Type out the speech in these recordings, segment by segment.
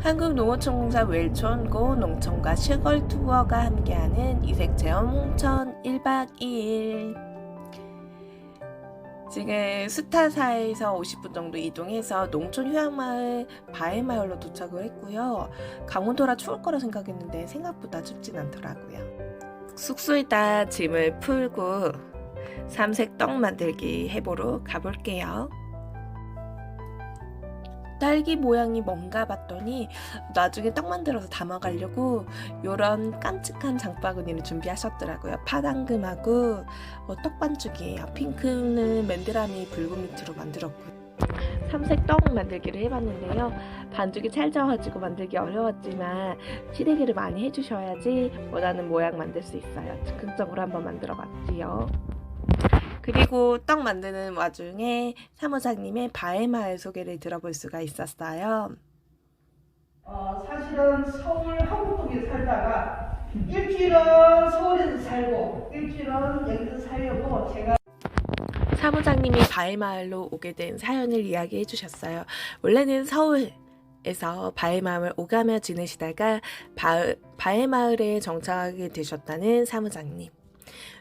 한국농어촌공사 웰촌고 농촌과 시골 투어가 함께하는 이색체험 홍천 1박 2일 지금 수타사에서 50분 정도 이동해서 농촌 휴양마을 바해마을로 도착을 했고요. 강원도라 추울 거라 생각했는데 생각보다 춥진 않더라고요. 숙소에다 짐을 풀고 삼색 떡 만들기 해보러 가볼게요. 딸기 모양이 뭔가 봤더니 나중에 떡 만들어서 담아가려고 요런 깜찍한 장바구니를 준비하셨더라고요. 파당금하고 어, 떡 반죽이에요. 핑크는 맨드라미 붉은 밑으로 만들었고 삼색 떡 만들기를 해봤는데요. 반죽이 찰져가지고 만들기 어려웠지만 시래기를 많이 해주셔야지 원하는 모양 만들 수 있어요. 즉흥적으로 한번 만들어봤지요. 그리고 떡 만드는 와중에 사무장님의 바해마을 소개를 들어볼 수가 있었어요. 어, 사실은 서울 한국동에 살다가 일주일은 서울에서 살고 일주일은 여기서 살려고 제가 사무장님이 바해마을로 오게 된 사연을 이야기해 주셨어요. 원래는 서울 에서 바해마을 오가며 지내시다가 바, 바해마을에 정착하게 되셨다는 사무장님.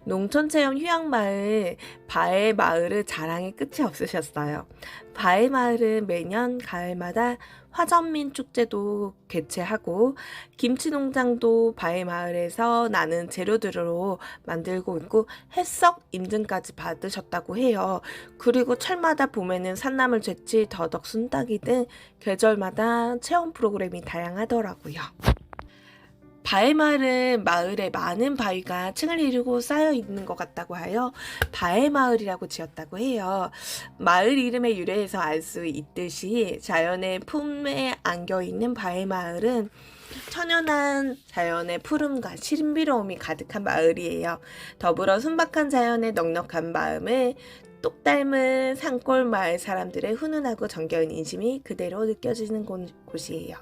농촌체험 휴양마을 바해마을의 자랑이 끝이 없으셨어요. 바해마을은 매년 가을마다 화전민 축제도 개최하고 김치 농장도 바해마을에서 나는 재료들로 만들고 있고 햇석 인증까지 받으셨다고 해요. 그리고 철마다 봄에는 산나물 재치, 더덕, 순따기 등 계절마다 체험 프로그램이 다양하더라고요. 바해마을은 마을에 많은 바위가 층을 이루고 쌓여 있는 것 같다고 하여 바해마을이라고 지었다고 해요. 마을 이름의 유래에서 알 수 있듯이 자연의 품에 안겨 있는 바해마을은 천연한 자연의 푸름과 신비로움이 가득한 마을이에요. 더불어 순박한 자연의 넉넉한 마음을 똑 닮은 산골 마을 사람들의 훈훈하고 정겨운 인심이 그대로 느껴지는 곳, 곳이에요.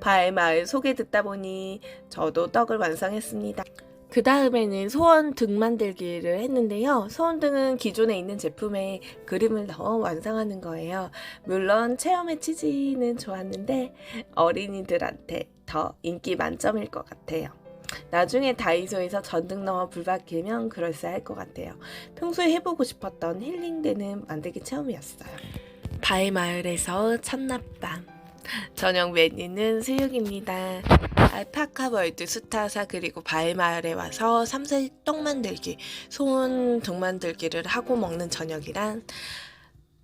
바의 마을 소개 듣다 보니 저도 떡을 완성했습니다. 그 다음에는 소원 등 만들기를 했는데요. 소원 등은 기존에 있는 제품에 그림을 넣어 완성하는 거예요. 물론 체험의 취지는 좋았는데 어린이들한테 더 인기 만점일 것 같아요. 나중에 다이소에서 전등 넣어 불 밝히면 그럴싸할 것 같아요. 평소에 해보고 싶었던 힐링되는 만들기 체험이었어요. 바의 마을에서 첫낮밤. 저녁 메뉴는 수육입니다. 알파카 월드 수타사 그리고 바해마을에 와서 삼색 떡 만들기, 소원 등 만들기를 하고 먹는 저녁이란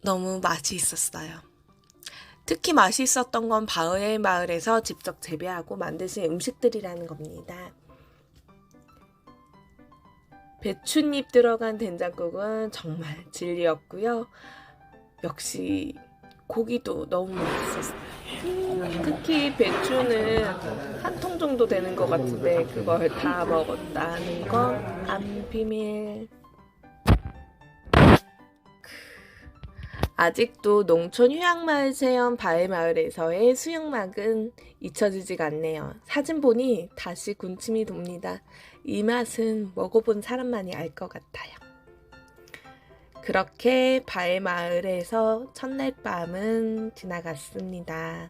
너무 맛이 있었어요. 특히 맛이 있었던 건 바해마을에서 직접 재배하고 만드신 음식들이라는 겁니다. 배춧잎 들어간 된장국은 정말 진리였고요. 역시 고기도 너무 맛있었어요. 특히 배추는 한 통 정도 되는 것 같은데 그걸 다 먹었다는 건 안 비밀. 아직도 농촌 휴양마을 체험 바해마을에서의 수영막은 잊혀지지가 않네요. 사진 보니 다시 군침이 돕니다. 이 맛은 먹어본 사람만이 알 것 같아요. 그렇게 바해마을에서 첫날 밤은 지나갔습니다.